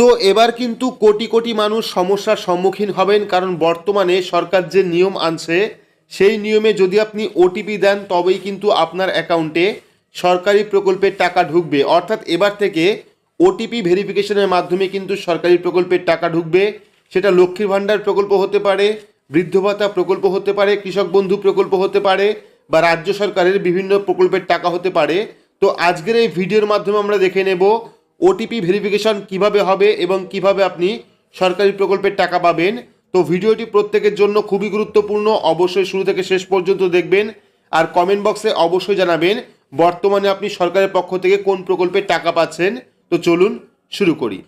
তো এবার কিন্তু কোটি কোটি মানুষ সমস্যার সম্মুখীন হবেন, কারণ বর্তমানে সরকার যে নিয়ম আনছে, সেই নিয়মে যদি আপনি ওটিপি দেন, তবেই কিন্তু আপনার অ্যাকাউন্টে সরকারি প্রকল্পের টাকা ঢুকবে। অর্থাৎ এবার থেকে ওটিপি ভেরিফিকেশনের মাধ্যমে কিন্তু সরকারি প্রকল্পের টাকা ঢুকবে। সেটা লক্ষ্মীর ভাণ্ডার প্রকল্প হতে পারে, বৃদ্ধ ভাতা প্রকল্প হতে পারে, কৃষক বন্ধু প্রকল্প হতে পারে, বা রাজ্য সরকারের বিভিন্ন প্রকল্পের টাকা হতে পারে। তো আজকের এই ভিডিওর মাধ্যমে আমরা দেখে নেব ওটিপি ভেরিফিকেশন কীভাবে হবে এবং কীভাবে আপনি সরকারি প্রকল্পের টাকা পাবেন? তো ভিডিওটি প্রত্যেকের জন্য খুবই গুরুত্বপূর্ণ। অবশ্যই শুরু থেকে শেষ পর্যন্ত দেখবেন। আর কমেন্ট বক্সে অবশ্যই জানাবেন, বর্তমানে আপনি সরকারের পক্ষ থেকে কোন প্রকল্পের টাকা পাচ্ছেন? তো চলুন শুরু করি।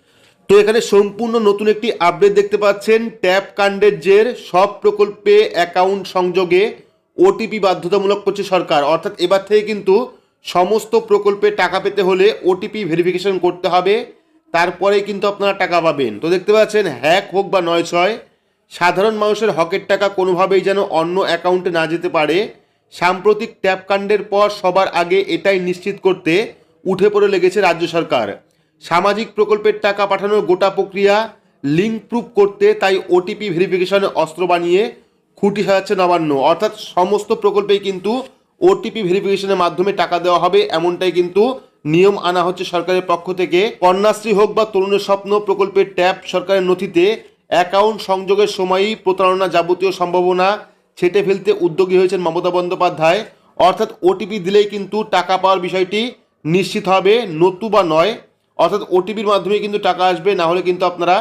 তো এখানে সম্পূর্ণ নতুন একটি আপডেট দেখতে পাচ্ছেন। ট্যাপ কাণ্ডের জের সব প্রকল্পে অ্যাকাউন্ট সংযোগে ওটিপি বাধ্যতামূলক করছে সরকার। অর্থাৎ এবার থেকে কিন্তু সমস্ত প্রকল্পে টাকা পেতে হলে ওটিপি ভেরিফিকেশন করতে হবে। তারপরে কিন্তু আপনারা টাকা পাবেন। তো দেখতে পাচ্ছেন হ্যাক হোক বা নয় ছয়, সাধারণ মানুষের হকের টাকা কোনোভাবেই যেন অন্য অ্যাকাউন্টে না যেতে পারে। সাম্প্রতিক ট্যাপ কাণ্ডের পর সবার আগে এটাই নিশ্চিত করতে উঠে পড়ে লেগেছে রাজ্য সরকার। সামাজিক প্রকল্পের টাকা পাঠানোর গোটা প্রক্রিয়া লিঙ্ক প্রুফ করতে তাই ওটিপি ভেরিফিকেশনে অস্ত্র বানিয়ে খুঁটি সাজাচ্ছে নবান্ন। অর্থাৎ সমস্ত প্রকল্পেই কিন্তু ওটিপি ভেরিফিকেশনের মাধ্যমে টাকা দেওয়া হবে, এমনটাই কিন্তু নিয়ম আনা হচ্ছে সরকারের পক্ষ থেকে। কন্যাশ্রী হোক বা তরুণের স্বপ্ন প্রকল্পের ট্যাব সরকারের নথিতে অ্যাকাউন্ট সংযোগের সময়ই প্রতারণা যাবতীয় সম্ভাবনা ছেটে ফেলতে উদ্যোগী হয়েছেন মমতা বন্দ্যোপাধ্যায়। অর্থাৎ ওটিপি দিলেই কিন্তু টাকা পাওয়ার বিষয়টি নিশ্চিত হবে নতুবা নয়। অর্থাৎ ওটিপির মাধ্যমে কিন্তু টাকা আসবে, না হলে কিন্তু আপনারা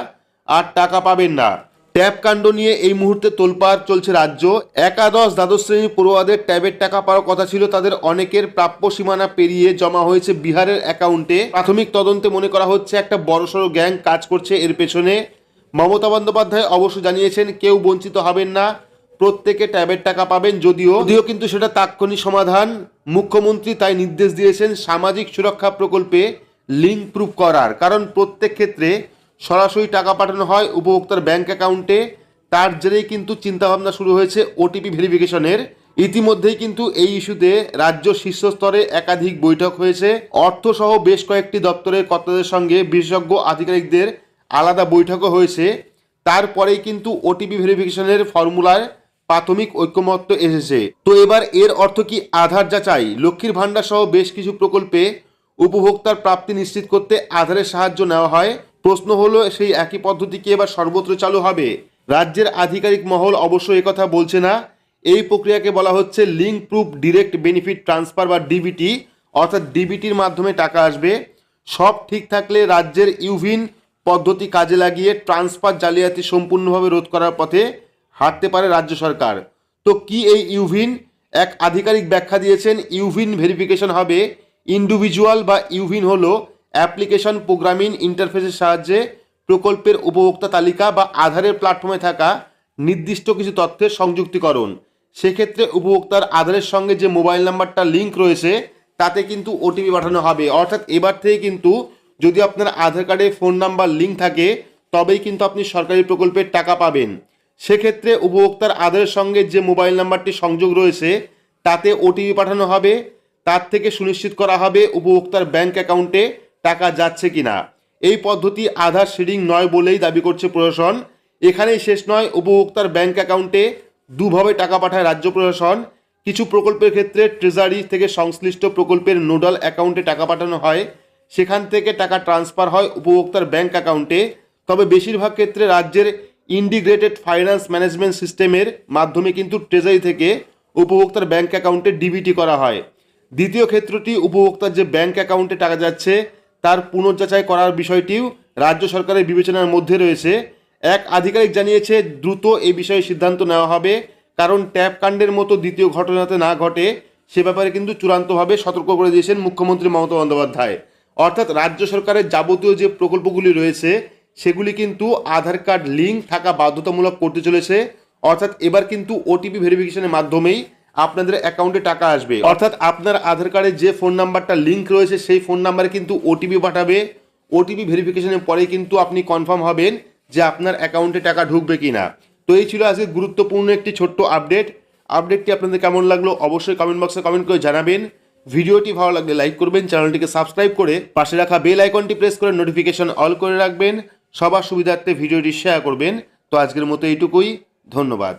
আর টাকা পাবেন না। ট্যাব কাণ্ড নিয়ে এই মুহূর্তে তোলপাড় চলছে রাজ্য। একাদশ দ্বাদশ শ্রেণি পড়ুয়াদের ট্যাবের টাকা পাওয়ার কথা ছিল তাদের অনেকের প্রাপ্য সীমানা পেরিয়ে জমা হয়েছে বিহারের অ্যাকাউন্টে। প্রাথমিক তদন্তে মনে করা হচ্ছে একটা বড়সড় গ্যাং কাজ করছে এর পেছনে। মমতা বন্দ্যোপাধ্যায় অবশ্য জানিয়েছেন, কেউ বঞ্চিত হবেন না, প্রত্যেকে ট্যাবের টাকা পাবেন যদিও। যদিও কিন্তু সেটা তাৎক্ষণিক সমাধান। মুখ্যমন্ত্রী তাই নির্দেশ দিয়েছেন সামাজিক সুরক্ষা প্রকল্পে লিঙ্ক প্রুফ করার। কারণ প্রত্যেক ক্ষেত্রে সরাসরি টাকা পাঠানো হয় উপভোক্তার ব্যাঙ্ক অ্যাকাউন্টে। তার জেরেই কিন্তু চিন্তাভাবনা শুরু হয়েছে ওটিপি ভেরিফিকেশনের। ইতিমধ্যেই কিন্তু এই ইস্যুতে রাজ্য শীর্ষস্তরে একাধিক বৈঠক হয়েছে। অর্থসহ বেশ কয়েকটি দপ্তরের কর্তাদের সঙ্গে বিশেষজ্ঞ আধিকারিকদের আলাদা বৈঠকও হয়েছে। তারপরেই কিন্তু ওটিপি ভেরিফিকেশনের ফর্মুলার প্রাথমিক ঐক্যমত্য এসেছে। তো এবার এর অর্থ কি আধার যাচাই? লক্ষ্মীর ভাণ্ডার সহ বেশ কিছু প্রকল্পে উপভোক্তার প্রাপ্তি নিশ্চিত করতে আধারের সাহায্য নেওয়া হয়। প্রশ্ন হলো, সেই একই পদ্ধতি কি এবার সর্বত্র চালু হবে? রাজ্যের আধিকারিক মহল অবশ্য কথা বলছে না। এই প্রক্রিয়াকে বলা হচ্ছে link proof direct benefit transfer বা ডিবিটি, অর্থাৎ ডিবিটির মাধ্যমে টাকা আসবে। সব ঠিক থাকলে রাজ্যের ইউভিন পদ্ধতি কাজে লাগিয়ে ট্রান্সফার জালিয়াতি সম্পূর্ণভাবে রোধ করার পথে হাঁটতে পারে রাজ্য সরকার। তো কি এই ইউভিন? এক আধিকারিক ব্যাখ্যা দিয়েছেন, ইউভিন ভেরিফিকেশন হবে ইন্ডিভিজুয়াল বা ইউভিন হলো অ্যাপ্লিকেশন প্রোগ্রামিং ইন্টারফেসের সাহায্যে প্রকল্পের উপভোক্তা তালিকা বা আধারের প্ল্যাটফর্মে থাকা নির্দিষ্ট কিছু তথ্যের সংযুক্তিকরণ। সেক্ষেত্রে উপভোক্তার আধারের সঙ্গে যে মোবাইল নাম্বারটা লিঙ্ক রয়েছে, তাতে কিন্তু ওটিপি পাঠানো হবে। অর্থাৎ এবার থেকে কিন্তু যদি আপনার আধার কার্ডে ফোন নাম্বার লিঙ্ক থাকে, তবেই কিন্তু আপনি সরকারি প্রকল্পের টাকা পাবেন। সেক্ষেত্রে উপভোক্তার আধারের সঙ্গে যে মোবাইল নাম্বারটি সংযোগ রয়েছে, তাতে ওটিপি পাঠানো হবে। তার থেকে সুনিশ্চিত করা হবে উপভোক্তার ব্যাংক অ্যাকাউন্টে টাকা যাচ্ছে কিনা? এই পদ্ধতি আধার শেডিং নয় বলেই দাবি করছে প্রশাসন। এখানেই শেষ নয়, উপভোক্তার ব্যাংক অ্যাকাউন্টে দুভাবে টাকা পাঠায় রাজ্য প্রশাসন। কিছু প্রকল্পের ক্ষেত্রে ট্রেজারি থেকে সংশ্লিষ্ট প্রকল্পের নোডাল অ্যাকাউন্টে টাকা পাঠানো হয়। সেখান থেকে টাকা ট্রান্সফার হয় উপভোক্তার ব্যাংক অ্যাকাউন্টে। তবে বেশিরভাগ ক্ষেত্রে রাজ্যের ইন্টিগ্রেটেড ফাইন্যান্স ম্যানেজমেন্ট সিস্টেমের মাধ্যমে কিন্তু ট্রেজারি থেকে উপভোক্তার ব্যাংক অ্যাকাউন্টে ডিবিটি করা হয়। দ্বিতীয় ক্ষেত্রটি, উপভোক্তার যে ব্যাংক অ্যাকাউন্টে টাকা যাচ্ছে তার পুনর্যাচাই করার বিষয়টিও রাজ্য সরকারের বিবেচনার মধ্যে রয়েছে। এক আধিকারিক জানিয়েছে, দ্রুত এ বিষয়ে সিদ্ধান্ত নেওয়া হবে, কারণ ট্যাপ কাণ্ডের মতো দ্বিতীয় ঘটনাতে না ঘটে, সে ব্যাপারে কিন্তু চূড়ান্তভাবে সতর্ক করে দিয়েছেন মুখ্যমন্ত্রী মমতা বন্দ্যোপাধ্যায়। অর্থাৎ রাজ্য সরকারের যাবতীয় যে প্রকল্পগুলি রয়েছে, সেগুলি কিন্তু আধার কার্ড লিঙ্ক থাকা বাধ্যতামূলক করতে চলেছে। অর্থাৎ এবার কিন্তু ওটিপি ভেরিফিকেশনের মাধ্যমেই আপনাদের অ্যাকাউন্টে টাকা আসবে। অর্থাৎ আপনার আধার কার্ডে যে ফোন নাম্বারটা লিঙ্ক রয়েছে সেই ফোন নাম্বারে কিন্তু ওটিপি পাঠাবে। ওটিপি ভেরিফিকেশনের পরে কিন্তু আপনি কনফার্ম হবেন যে আপনার অ্যাকাউন্টে টাকা ঢুকবে কি না তো এই ছিল আজকে গুরুত্বপূর্ণ একটি ছোট্ট আপডেট আপডেটটি আপনাদের কেমন লাগল অবশ্যই কমেন্ট বক্সে কমেন্ট করে জানাবেন। ভিডিওটি ভালো লাগলে লাইক করবেন চ্যানেলটিকে সাবস্ক্রাইব করে পাশে রাখা বেল আইকনটি প্রেস করে নোটিফিকেশন অল করে রাখবেন। সবার সুবিধার্থে ভিডিওটি শেয়ার করবেন। তো আজকের মতো এইটুকুই ধন্যবাদ।